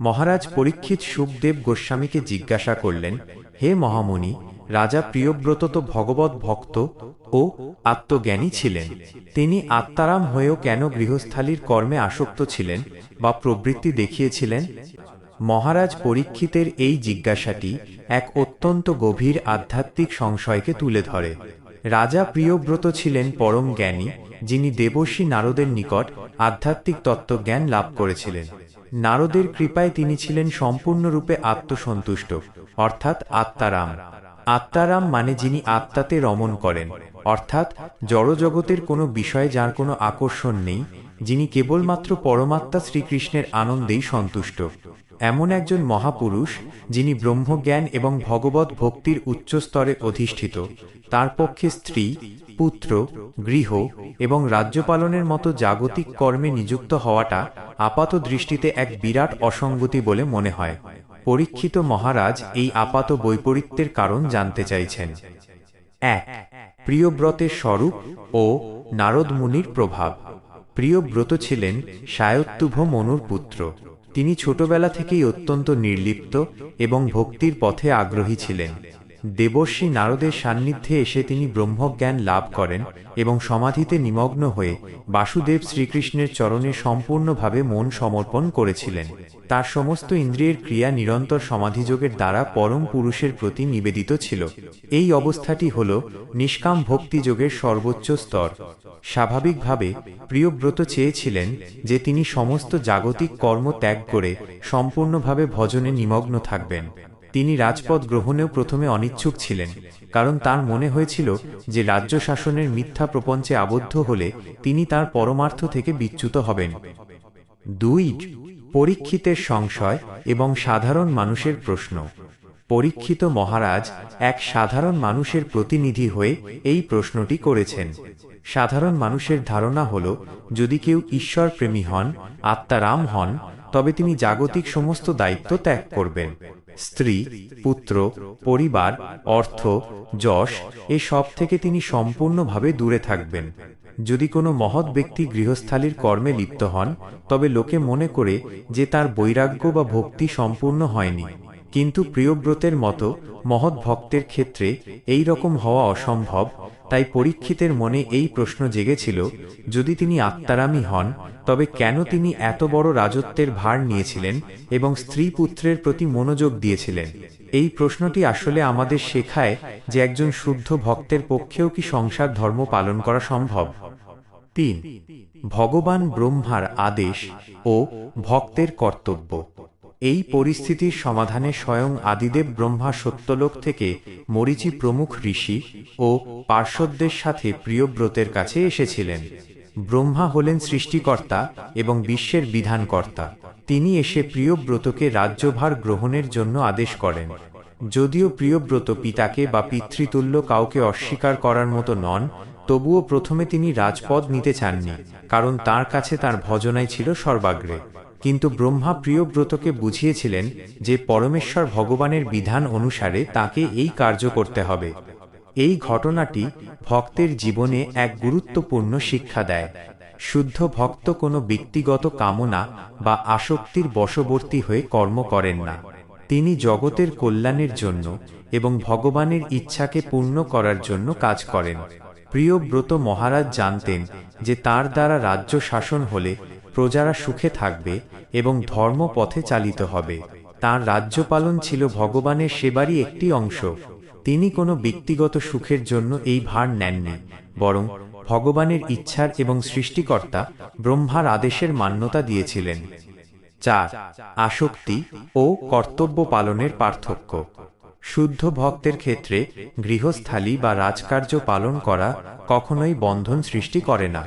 মহারাজ পরীক্ষিত সুখদেব গোস্বামীকে জিজ্ঞাসা করলেন, হে মহামুনি, রাজা প্রিয়ব্রত তো ভগবত ভক্ত ও আত্মজ্ঞানী ছিলেন। তিনি আত্মারাম হয়েও কেন গৃহস্থালীর কর্মে আসক্ত ছিলেন বা প্রবৃত্তি দেখিয়েছিলেন? মহারাজ পরীক্ষিতের এই জিজ্ঞাসাটি এক অত্যন্ত গভীর আধ্যাত্মিক সংশয়কে তুলে ধরে। রাজা প্রিয়ব্রত ছিলেন পরম জ্ঞানী যিনি দেবর্ষী নারদের নিকট আধ্যাত্মিক তত্ত্বজ্ঞান লাভ করেছিলেন। নারদের কৃপায় তিনি ছিলেন সম্পূর্ণরূপে আত্মসন্তুষ্ট, অর্থাৎ আত্মারাম। আত্মারাম মানে যিনি আত্মাতে রমণ করেন, অর্থাৎ জড়জগতের কোনো বিষয়ে যার কোনো আকর্ষণ নেই, যিনি কেবলমাত্র পরমাত্মা শ্রীকৃষ্ণের আনন্দেই সন্তুষ্ট। এমন একজন মহাপুরুষ, যিনি ব্রহ্মজ্ঞান এবং ভগবত ভক্তির উচ্চ স্তরে অধিষ্ঠিত, তার পক্ষে স্ত্রী পুত্র, গৃহ এবং রাজ্য পালনের মতো জাগতিক কর্মে নিযুক্ত হওয়াটা আপাত দৃষ্টিতে এক বিরাট অসঙ্গতি বলে মনে হয়। পরীক্ষিত মহারাজ এই আপাত বৈপরীত্যের কারণ জানতে চাইছেন। এক, প্রিয়ব্রতের স্বরূপ ও নারদ মুনির প্রভাব। প্রিয়ব্রত ছিলেন সায়ত্তুভ মনুর পুত্র। তিনি ছোটবেলা থেকেই অত্যন্ত নির্লিপ্ত এবং ভক্তির পথে আগ্রহী ছিলেন। দেবর্ষী নারদের সান্নিধ্যে এসে তিনি ব্রহ্মজ্ঞান লাভ করেন এবং সমাধিতে নিমগ্ন হয়ে বাসুদেব শ্রীকৃষ্ণের চরণে সম্পূর্ণভাবে মন সমর্পণ করেছিলেন। তার সমস্ত ইন্দ্রিয়ের ক্রিয়া নিরন্তর সমাধিযোগের দ্বারা পরম পুরুষের প্রতি নিবেদিত ছিল। এই অবস্থাটি হল নিষ্কাম ভক্তিযোগের সর্বোচ্চ স্তর। স্বাভাবিকভাবে প্রিয়ব্রত চেয়েছিলেন যে তিনি সমস্ত জাগতিক কর্ম ত্যাগ করে সম্পূর্ণভাবে ভজনে নিমগ্ন থাকবেন। তিনি রাজপদ গ্রহণেও প্রথমে অনিচ্ছুক ছিলেন, কারণ তার মনে হয়েছিল যে রাজ্য শাসনের মিথ্যা প্রপঞ্চে আবদ্ধ হলে তিনি তার পরমার্থ থেকে বিচ্যুত হবেন। দুই, পরীক্ষিতের সংশয় এবং সাধারণ মানুষের প্রশ্ন। পরীক্ষিত মহারাজ এক সাধারণ মানুষের প্রতিনিধি হয়ে এই প্রশ্নটি করেছেন। সাধারণ মানুষের ধারণা হল, যদি কেউ ঈশ্বর প্রেমী হন, আত্মারাম হন, তবে তিনি জাগতিক সমস্ত দায়িত্ব ত্যাগ করবেন। স্ত্রী, পুত্র, পরিবার, অর্থ, যশ, এ সব থেকে তিনি সম্পূর্ণভাবে দূরে থাকবেন। যদি কোনো মহৎ ব্যক্তি গৃহস্থালীর কর্মে লিপ্ত হন, তবে লোকে মনে করে যে তার বৈরাগ্য বা ভক্তি সম্পূর্ণ হয়নি। কিন্তু প্রিয়ব্রতের মতো মহৎ ভক্তের ক্ষেত্রে এই রকম হওয়া অসম্ভব তাই পরীক্ষিতের মনে এই প্রশ্ন জেগেছিল, যদি তিনি আত্মারামী হন, তবে কেন তিনি এত বড় রাজত্বের ভার নিয়েছিলেন এবং স্ত্রী পুত্রের প্রতি মনোযোগ দিয়েছিলেন? এই প্রশ্নটি আসলে আমাদের শেখায় যে একজন শুদ্ধ ভক্তের পক্ষেও কি সংসার ধর্ম পালন করা সম্ভব। তিন, ভগবান ব্রহ্মার আদেশ ও ভক্তের কর্তব্য। এই পরিস্থিতির সমাধানে স্বয়ং আদিদেব ব্রহ্মা সত্যলোক থেকে মরিচি প্রমুখ ঋষি ও পার্শ্বদের সাথে প্রিয়ব্রতের কাছে এসেছিলেন। ব্রহ্মা হলেন সৃষ্টিকর্তা এবং বিশ্বের বিধানকর্তা। তিনি এসে প্রিয়ব্রতকে রাজ্যভার গ্রহণের জন্য আদেশ করেন। যদিও প্রিয়ব্রত পিতাকে বা পিতৃতুল্য কাউকে অস্বীকার করার মতো নন, তবুও প্রথমে তিনি রাজপদ নিতে চাননি, কারণ তার কাছে তার ভজনাই ছিল সর্বাগ্রে। কিন্তু ব্রহ্মা প্রিয়ব্রতকে বুঝিয়েছিলেন যে পরমেশ্বর ভগবানের বিধান অনুসারে তাকে এই কার্য করতে হবে। এই ঘটনাটি ভক্তের জীবনে এক গুরুত্বপূর্ণ শিক্ষা দেয়। শুদ্ধ ভক্ত কোনো ব্যক্তিগত কামনা বা আসক্তির বশবর্তী হয়ে কর্ম করেন না। তিনি জগতের কল্যাণের জন্য এবং ভগবানের ইচ্ছাকে পূর্ণ করার জন্য কাজ করেন। প্রিয়ব্রত মহারাজ জানতেন যে তার দ্বারা রাজ্য শাসন হলে প্রজারা সুখে থাকবে এবং ধর্ম পথে চালিত হবে। তার রাজ্য পালন ছিল ভগবানের সেবারই একটি অংশ। তিনি কোনো ব্যক্তিগত সুখের জন্য এই ভার নেননি, বরং ভগবানের ইচ্ছার এবং সৃষ্টিকর্তা ব্রহ্মার আদেশের মান্যতা দিয়েছিলেন। চার, আসক্তি ও কর্তব্য পালনের পার্থক্য। শুদ্ধ ভক্তের ক্ষেত্রে গৃহস্থালী বা রাজকার্য পালন করা কখনোই বন্ধন সৃষ্টি করে না।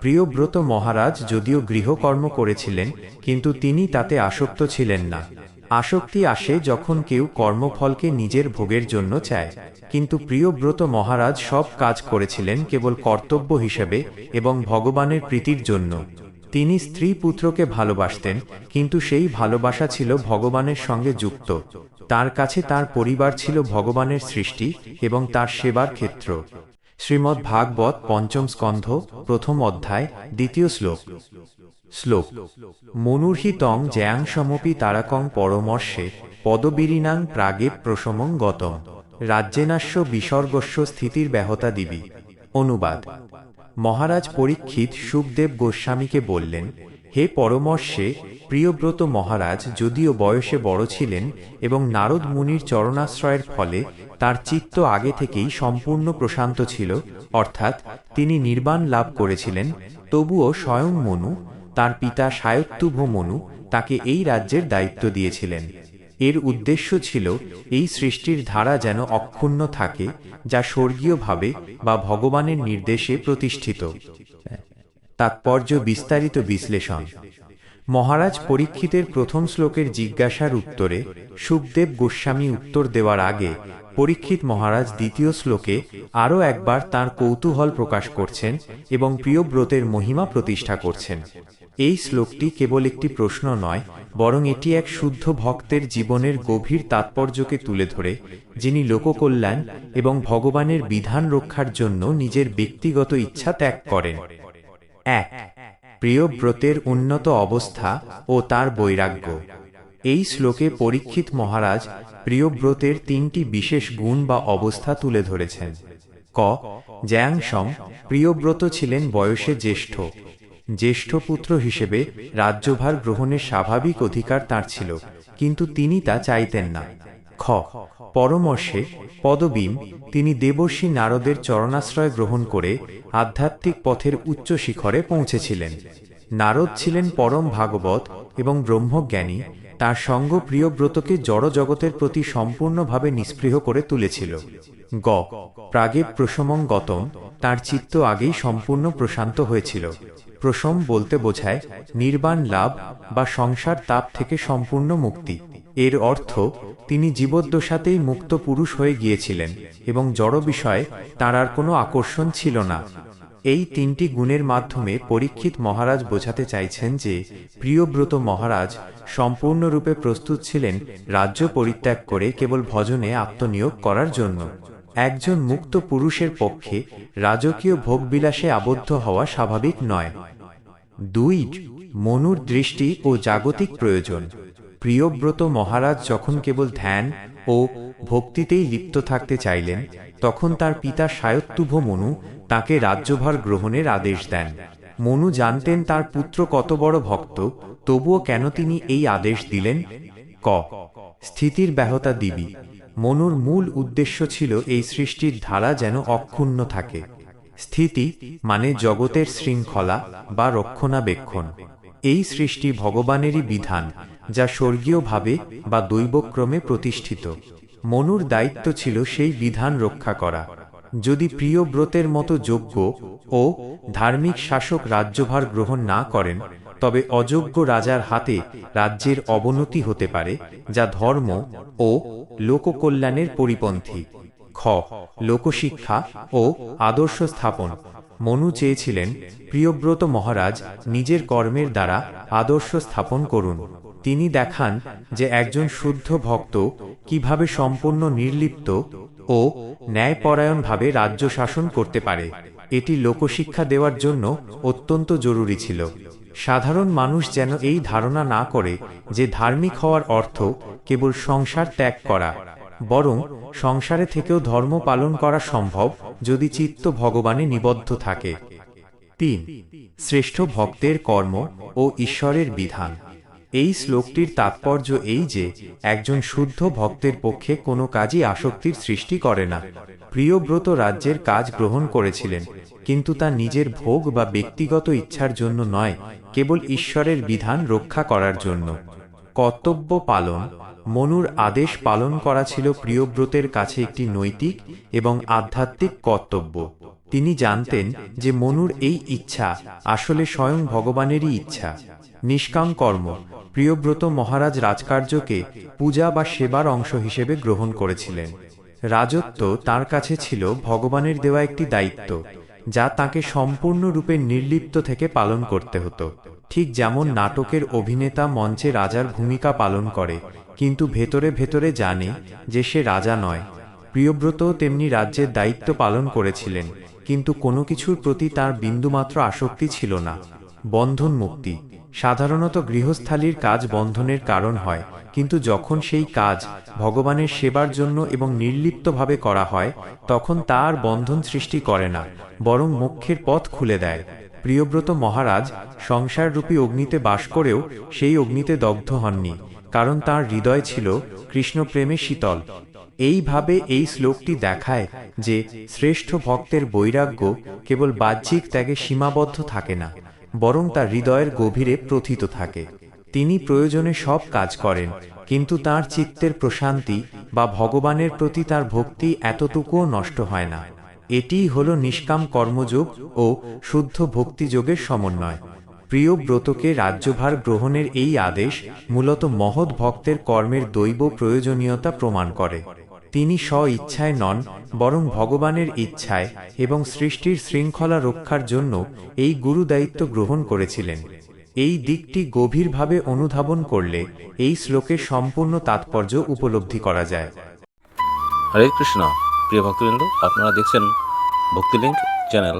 প্রিয়ব্রত মহারাজ যদিও গৃহকর্ম করেছিলেন, কিন্তু তিনি তাতে আসক্ত ছিলেন না। আসক্তি আসে যখন কেউ কর্মফলকে নিজের ভোগের জন্য চায়। কিন্তু প্রিয়ব্রত মহারাজ সব কাজ করেছিলেন কেবল কর্তব্য হিসেবে এবং ভগবানের প্রীতির জন্য। তিনি স্ত্রী পুত্রকে ভালোবাসতেন, কিন্তু সেই ভালোবাসা ছিল ভগবানের সঙ্গে যুক্ত। তার কাছে তার পরিবার ছিল ভগবানের সৃষ্টি এবং তার সেবার ক্ষেত্র। শ্রীমদ্ ভাগবত পঞ্চম স্কন্ধ, প্রথম অধ্যায়, দ্বিতীয় শ্লোক। শ্লোক। মনুর্হি তং জ্যাং সমপি তারাকং পরমর্শে পদবীরিনাং প্রাগে প্রসমং গতম। রাজ্যেনাস্য বিসর্গস্য স্থিতির ব্যাহতা দিবি। অনুবাদ। মহারাজ পরীক্ষিত সুখদেব গোস্বামীকে বললেন হে পরমর্শে, প্রিয়ব্রত মহারাজ, যদিও বয়সে বড় ছিলেন এবং নারদ মুনির চরণাশ্রয়ের ফলে তার চিত্ত আগে থেকেই সম্পূর্ণ প্রশান্ত ছিল, অর্থাৎ তিনি নির্বাণ লাভ করেছিলেন, তবুও স্বয়ং মনু, তার পিতা সায়ত্তুভ মনু, তাকে এই রাজ্যের দায়িত্ব দিয়েছিলেন। এর উদ্দেশ্য ছিল এই সৃষ্টির ধারা যেন অক্ষুণ্ণ থাকে, যা স্বর্গীয়ভাবে বা ভগবানের নির্দেশে প্রতিষ্ঠিত। তাৎপর্য বিস্তারিত বিশ্লেষণ। মহারাজ পরীক্ষিতের প্রথম শ্লোকের জিজ্ঞাসার উত্তরে সুখদেব গোস্বামী উত্তর দেওয়ার আগে পরীক্ষিত মহারাজ দ্বিতীয় শ্লোকে আরও একবার তার কৌতূহল প্রকাশ করছেন এবং প্রিয়ব্রতের মহিমা প্রতিষ্ঠা করছেন। এই শ্লোকটি কেবল একটি প্রশ্ন নয়, বরং এটি এক শুদ্ধ ভক্তের জীবনের গভীর তাৎপর্যকে তুলে ধরে, যিনি লোককল্যাণ এবং ভগবানের বিধান রক্ষার জন্য নিজের ব্যক্তিগত ইচ্ছা ত্যাগ করেন। এক প্রিয়ব্রতের উন্নত অবস্থা ও তার বৈরাগ্য। এই শ্লোকে পরীক্ষিত মহারাজ প্রিয়ব্রতের তিনটি বিশেষ গুণ বা অবস্থা তুলে ধরেছেন। ক জ্যাংসম প্রিয়ব্রত ছিলেন বয়সে জ্যেষ্ঠ। জ্যেষ্ঠ পুত্র হিসেবে রাজ্যভার গ্রহণের স্বাভাবিক অধিকার তার ছিল, কিন্তু তিনি তা চাইতেন না। খ পরমর্শে পদবীম তিনি দেবর্ষী নারদের চরণাশ্রয় গ্রহণ করে আধ্যাত্মিক পথের উচ্চ শিখরে পৌঁছেছিলেন। নারদ ছিলেন পরম ভাগবত এবং ব্রহ্মজ্ঞানী, তার সঙ্গ প্রিয়ব্রতকে জড়জগতের প্রতি সম্পূর্ণভাবে নিস্পৃহ করে তুলেছিল। গ, প্রাগে প্রসমং গতম, তার চিত্ত আগেই সম্পূর্ণ প্রশান্ত হয়েছিল। প্রসম বলতে বোঝায়, নির্বাণ লাভ বা সংসার তাপ থেকে সম্পূর্ণ মুক্তি। এর অর্থ, তিনি জীবদ্দশাতেই মুক্ত পুরুষ হয়ে গিয়েছিলেন এবং জড় বিষয়ে তাঁর আর কোনো আকর্ষণ ছিল না। এই তিনটি গুণের মাধ্যমে পরীক্ষিত মহারাজ বোঝাতে চাইছেন যে, প্রিয়ব্রত মহারাজ সম্পূর্ণরূপে প্রস্তুত ছিলেন রাজ্য পরিত্যাগ করে কেবল ভজনে আত্মনিয়োগ করার জন্য। একজন মুক্ত পুরুষের পক্ষে রাজকীয় ভোগবিলাসে আবদ্ধ হওয়া স্বাভাবিক নয়। দুই, মনুর দৃষ্টি ও জাগতিক প্রয়োজন। প্রিয়ব্রত মহারাজ যখন কেবল ধ্যান ও ভক্তিতেই লিপ্ত থাকতে চাইলেন, তখন তার পিতা সায়ত্তুভ মনু তাকে রাজ্যভার গ্রহণের আদেশ দেন। মনু জানতেন তার পুত্র কত বড় ভক্ত, তবুও কেন তিনি এই আদেশ দিলেন? ক। স্থিতির ব্যাহতা দিবি। মনুর মূল উদ্দেশ্য ছিল এই সৃষ্টির ধারা যেন অক্ষুণ্ণ থাকে। স্থিতি মানে জগতের শৃঙ্খলা বা রক্ষণাবেক্ষণ। এই সৃষ্টি ভগবানেরই বিধান। যা স্বর্গীয়ভাবে বা দৈবক্রমে প্রতিষ্ঠিত। মনুর দায়িত্ব ছিল সেই বিধান রক্ষা করা। যদি প্রিয় ব্রতের মতো যোগ্য ও ধার্মিক শাসক রাজ্যভার গ্রহণ না করেন, তবে অযোগ্য রাজার হাতে রাজ্যের অবনতি হতে পারে, যা ধর্ম ও লোককল্যাণের পরিপন্থী। খ. লোকশিক্ষা ও আদর্শ স্থাপন। মনু চেয়েছিলেন, প্রিয়ব্রত মহারাজ নিজের কর্মের দ্বারা আদর্শ স্থাপন করুন। তিনি দেখান যে একজন শুদ্ধ ভক্ত কীভাবে সম্পূর্ণ নির্লিপ্ত ও ন্যায়পরায়ণভাবে রাজ্য শাসন করতে পারে। এটি লোকশিক্ষা দেওয়ার জন্য অত্যন্ত জরুরি ছিল। সাধারণ মানুষ যেন এই ধারণা না করে যে ধার্মিক হওয়ার অর্থ কেবল সংসার ত্যাগ করা। বরং সংসারে থেকেও ধর্ম পালন করা সম্ভব যদি চিত্ত ভগবানে নিবদ্ধ থাকে। তিন, শ্রেষ্ঠ ভক্তের কর্ম ও ঈশ্বরের বিধান। এই শ্লোকটির তাৎপর্য এই যে, একজন শুদ্ধ ভক্তের পক্ষে কোনো কাজই আসক্তির সৃষ্টি করে না। প্রিয়ব্রত রাজ্যের কাজ গ্রহণ করেছিলেন, কিন্তু তা নিজের ভোগ বা ব্যক্তিগত ইচ্ছার জন্য নয়, কেবল ঈশ্বরের বিধান রক্ষা করার জন্য। কর্তব্য পালন মনুর আদেশ পালন করা ছিল প্রিয়ব্রতের কাছে একটি নৈতিক এবং আধ্যাত্মিক কর্তব্য। তিনি জানতেন যে মনুর এই ইচ্ছা আসলে স্বয়ং ভগবানেরই ইচ্ছা। নিষ্কাম কর্ম প্রিয়ব্রত মহারাজ রাজকার্যকে পূজা বা সেবার অংশ হিসেবে গ্রহণ করেছিলেন। রাজত্ব তার কাছে ছিল ভগবানের দেওয়া একটি দায়িত্ব। যা তাকে সম্পূর্ণরূপে নির্লিপ্ত থেকে পালন করতে হতো। ঠিক যেমন নাটকের অভিনেতা মঞ্চে রাজার ভূমিকা পালন করে, কিন্তু ভেতরে ভেতরে জানে যে সে রাজা নয়। প্রিয়ব্রত তেমনি রাজ্যের দায়িত্ব পালন করেছিলেন, কিন্তু কোনো কিছুর প্রতি তার বিন্দুমাত্র আসক্তি ছিল না। বন্ধন মুক্তি সাধারণত গৃহস্থালির কাজ বন্ধনের কারণ হয়, কিন্তু যখন সেই কাজ ভগবানের সেবার জন্য এবং নির্লিপ্তভাবে করা হয়, তখন তার বন্ধন সৃষ্টি করে না, বরং মোক্ষের পথ খুলে দেয়। প্রিয়ব্রত মহারাজ সংসাররূপী অগ্নিতে বাস করেও সেই অগ্নিতে দগ্ধ হননি, কারণ তার হৃদয় ছিল কৃষ্ণপ্রেমে শীতল। এইভাবে এই শ্লোকটি দেখায় যে শ্রেষ্ঠ ভক্তের বৈরাগ্য কেবল বাহ্যিক ত্যাগে সীমাবদ্ধ থাকে না বরং তার হৃদয়ের গভীরে প্রথিত থাকে। তিনি প্রয়োজনে সব কাজ করেন, কিন্তু তার চিত্তের প্রশান্তি বা ভগবানের প্রতি তার ভক্তি এতটুকুও নষ্ট হয় না। এটিই হল নিষ্কাম কর্মযোগ ও শুদ্ধ ভক্তিযোগের সমন্বয়। প্রিয় ব্রতকে রাজ্যভার গ্রহণের এই আদেশ মূলত মহৎ ভক্তের কর্মের দৈব প্রয়োজনীয়তা প্রমাণ করে। তিনি স্ব ইচ্ছায় নন, বরং ভগবানের ইচ্ছায় এবং সৃষ্টির শৃঙ্খলা রক্ষার জন্য এই গুরু দায়িত্ব গ্রহণ করেছিলেন। এই দিকটি গভীরভাবে অনুধাবন করলে এই শ্লোকের সম্পূর্ণ তাৎপর্য উপলব্ধি করা যায়। হরে কৃষ্ণ, প্রিয় ভক্তবৃন্দ, আপনারা দেখছেন ভক্তিলিঙ্ক চ্যানেল।